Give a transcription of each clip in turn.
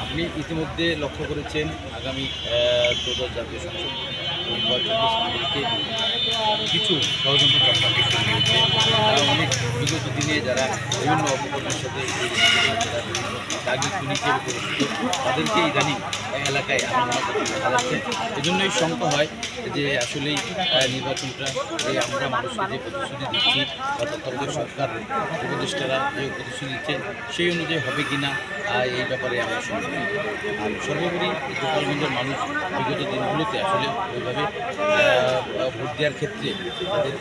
আপনি ইতিমধ্যে লক্ষ্য করেছেন আগামী দ্বাদশ জাতীয় সংসদ সামনে কিছু ষড়যন্ত্র অনেক বিগত দিনে যারা বিভিন্ন অপকর্মের সাথে দাগি খুনি হিসেবে তাদেরকে ইদানিং এই এলাকায় করতে দেখা যাচ্ছে। এজন্যই শঙ্কা হয় যে আসলেই নির্বাচনটা যে আমরা মানুষকে যে প্রতিশ্রুতি দিচ্ছি বা তত্ত্বাবধায়ক সরকার, উপদেষ্টারা যে প্রতিশ্রুতি দিচ্ছে সেই অনুযায়ী হবে কি না এই ব্যাপারে আমরা শুনছি আর সর্বোপরি এই গোপালগঞ্জের মানুষ বিগত দিনগুলোতে আসলে ওইভাবে ভোট দেওয়ার ক্ষেত্রে তাদের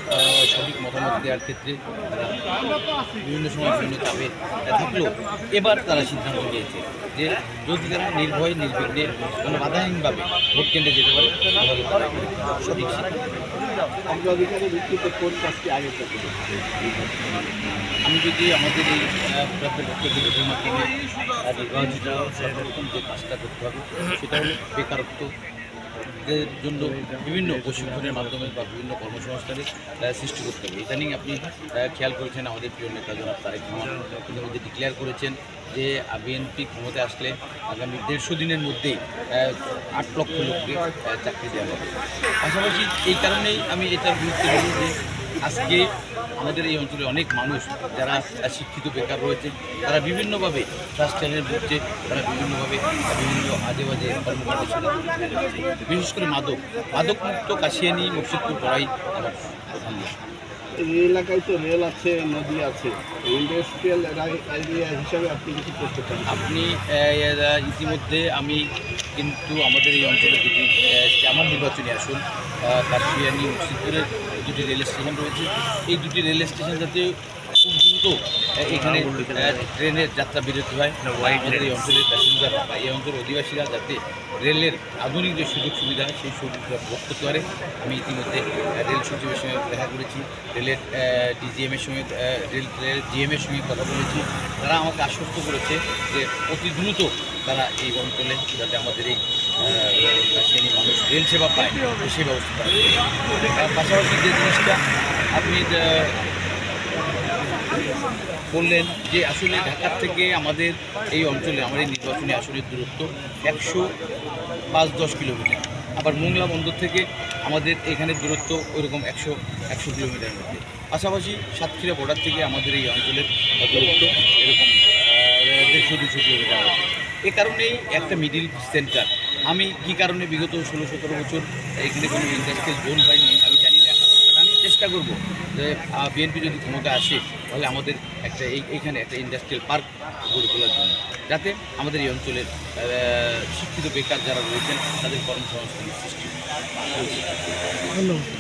সঠিক মতামত দেওয়ার ক্ষেত্রে তারা বিভিন্ন সময় বিভিন্ন চাপে থাকলেও এবার তারা সিদ্ধান্ত নিয়েছে যে যদি তারা নির্ভয়, নির্বিঘ্নে কোনো বাধাহীনভাবে ভোট কেন্দ্রে যেতে পারে, তাহলে তারা সঠিক আমি যদি আমাদের এই নির্বাচিত যে কাজটা করতে হবে, সেটা হলো বেকারত্ব দের জন্য বিভিন্ন প্রশিক্ষণের মাধ্যমে বা বিভিন্ন কর্মসংস্থানের সৃষ্টি করতে হবে। ইদানিং আপনি খেয়াল করেছেন আমাদের প্রিয় নেতা জনাব তারেক রহমান ইতিমধ্যে ডিক্লেয়ার করেছেন যে বিএনপি ক্ষমতায় আসলে আগামী দেড়শো দিনের মধ্যেই আট লক্ষ লোককে চাকরি দেওয়া হবে। পাশাপাশি এই কারণেই আমি এটার গুরুত্ব দিই যে আজকে আমাদের এই অঞ্চলে অনেক মানুষ যারা শিক্ষিত বেকার রয়েছে তারা বিভিন্নভাবে স্বাস্থ্যের ভুগছে তারা বিভিন্নভাবে বিভিন্ন আজে বাজে কর্মকাণ্ডের সাথে বিশেষ করে মাদক মাদক মুক্ত কাশিয়ানি মুর্শিদপুর করাই আমার এই এলাকায় তো রেল আছে নদী আছে ইন্ডাস্ট্রিয়াল এরিয়া হিসাবে আপনি কিছু করতে পারেন। আপনি ইতিমধ্যে আমি কিন্তু আমাদের এই অঞ্চলে দুটি আমার নির্বাচনী আসন কাশিয়ানি, মুর্শিদপুরের দুটি রেল স্টেশন রয়েছে। এই দুটি রেল স্টেশন যাতে খুব দ্রুত এখানে ট্রেনের যাত্রা বিরতি হয়। আমাদের এই অঞ্চলের প্যাসেঞ্জার বা এই অঞ্চলের অধিবাসীরা যাতে রেলের আধুনিক যে সুযোগ সুবিধা সেই সুবিধা ভোগ করতে পারে। আমি ইতিমধ্যে রেল সচিবের সঙ্গে দেখা করেছি রেলের ডিজিএমের সঙ্গে রেল রেল জিএমের সঙ্গে কথা বলেছি। তারা আমাকে আশ্বস্ত করেছে যে অতি দ্রুত তারা এই অঞ্চলে যাতে আমাদের এই শ্রেণি মানুষ রেল সেবা পায় সেই ব্যবস্থা। তার পাশাপাশি যে জিনিসটা আপনি বললেন যে আসলে ঢাকার থেকে আমাদের এই অঞ্চলে আমার এই নির্বাচনী আসনের দূরত্ব একশো পাঁচ দশ কিলোমিটার। আবার মোংলা বন্দর থেকে আমাদের এখানে দূরত্ব ওইরকম একশো একশো কিলোমিটার মধ্যে। পাশাপাশি সাতক্ষীরা বর্ডার থেকে আমাদের এই অঞ্চলের দূরত্ব এরকম দেড়শো দুশো কিলোমিটার এ কারণেই একটা মিডিল সেন্টার আমি কী কারণে বিগত ষোলো, সতেরো বছর এখানে কোনো ইন্ডাস্ট্রিয়াল জোন পাইনি আমি জানি না But আমি চেষ্টা করব যে বিএনপি যদি ক্ষমতা আসে, তাহলে আমাদের একটা এই, এইখানে একটা ইন্ডাস্ট্রিয়াল পার্ক গড়ে তোলার জন্য। যাতে আমাদের এই অঞ্চলের শিক্ষিত বেকার যারা রয়েছেন, তাদের কর্মসংস্থান সৃষ্টি ধন্যবাদ